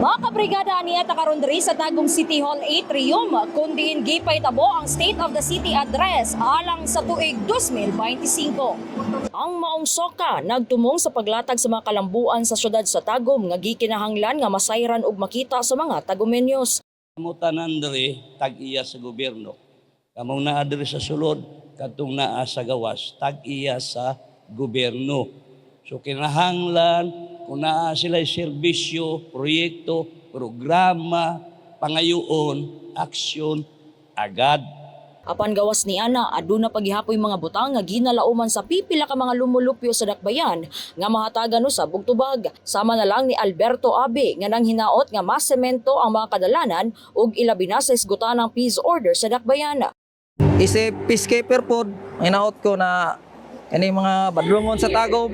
Mga kabrigada niya karon diri sa Tagum City Hall Atrium kundi gipay tabo ang State of the City address alang sa tuig 2025. Ang maong soka nagtumong sa paglatag sa mga kalambuan sa syudad sa Tagum nga gikinahanglan nga masayran ug makita sa mga Tagumenyos. Kamo tanan diri tag-iya sa gobyerno. Kamong naa diri sa sulod, katong naa sa gawas, tag-iya sa gobyerno. So kinahanglan kung naa sila serbisyo, proyekto, programa, pangayoon, aksyon, agad. Apan gawas ni Ana, aduna paghihapoy mga butang nga ginalauman sa pipila ka mga lumulupyo sa dakbayan nga mahatagan usab og tubag. Sama na lang ni Alberto Abe nga nang hinaot nga mas semento ang mga kadalanan ug ilabi na sa isgutanang peace order sa dakbayan. Isip peacekeeper po, hinaot ko na ini mga badlungon sa tagom.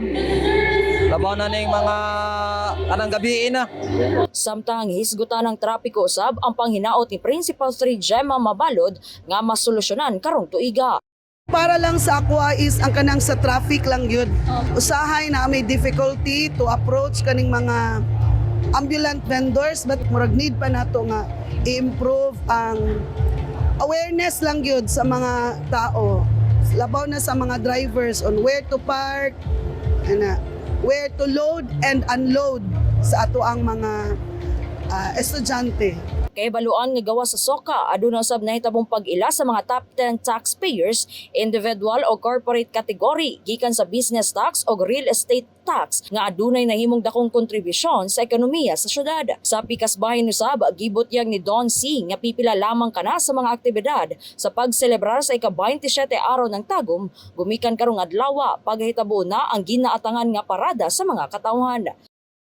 Labaw na ning mga anang gabi na. Samtang hisgutan ng trapiko usab ang panghinaot ni Principal 3 Gemma Mabalod nga masolusyonan karong tuiga. Para lang sa ako is ang kanang sa traffic lang yun. Usahay na may difficulty to approach kaning mga ambulant vendors but murag need pa nato nga i-improve ang awareness lang yun sa mga tao. Labaw na sa mga drivers on where to park, ana, where to load and unload sa ato ang mga ah, estudyante. Kay baluan nga gawa sa soka, aduna usab nahitabong pag-ila sa mga top 10 taxpayers, individual o corporate category gikan sa business tax o real estate tax nga adunay nahimong dakong kontribusyon sa ekonomiya sa syudad. Sa pikas bahin usab, gibot yang ni Don C nga pipila lamang kana sa mga aktibidad sa pagselebrar sa ika-27 araw ng tagum, gumikan karong adlaw paghitabo na ang ginaatangan nga parada sa mga katawhan.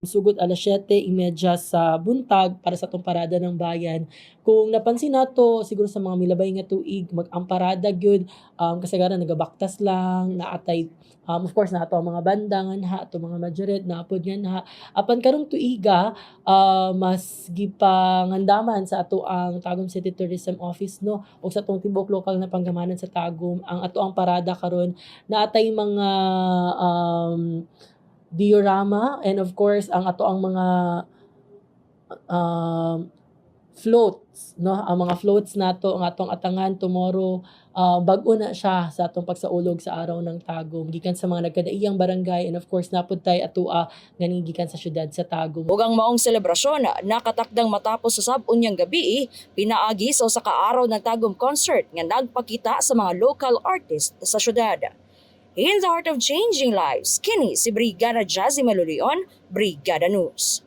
Sugod alas 7.30 sa buntag para sa tong parada ng bayan. Kung napansin nato siguro sa mga milabay nga tuig mag-amparada gyud um, kasagaran nagabaktas lang naatay um, of course nato ang mga bandangan ha ato mga majoret naapod nga ha apan karong tuiga uh, mas gipangandaman sa ato ang Tagum City Tourism Office no? O sa tong tibok lokal na panggamanan sa Tagum ang ato ang parada karon. Naatay mga um, diorama and of course ang ato ang mga um, floats no ang mga floats nato ang atong atangan tomorrow uh, bag-o na siya sa atong pagsaulog sa araw ng Tagum gikan sa mga nagkadaiyang barangay and of course napud tay atua ngani gikan sa syudad sa Tagum Ug ang maong selebrasyon nakatakdang matapos sa sab-unyang gabi, pinaagi sa usa ka araw ng Tagum concert nga nagpakita sa mga local artists sa syudad. In the heart of changing lives, kini si Brigada Jazzy Malulion, Brigada News.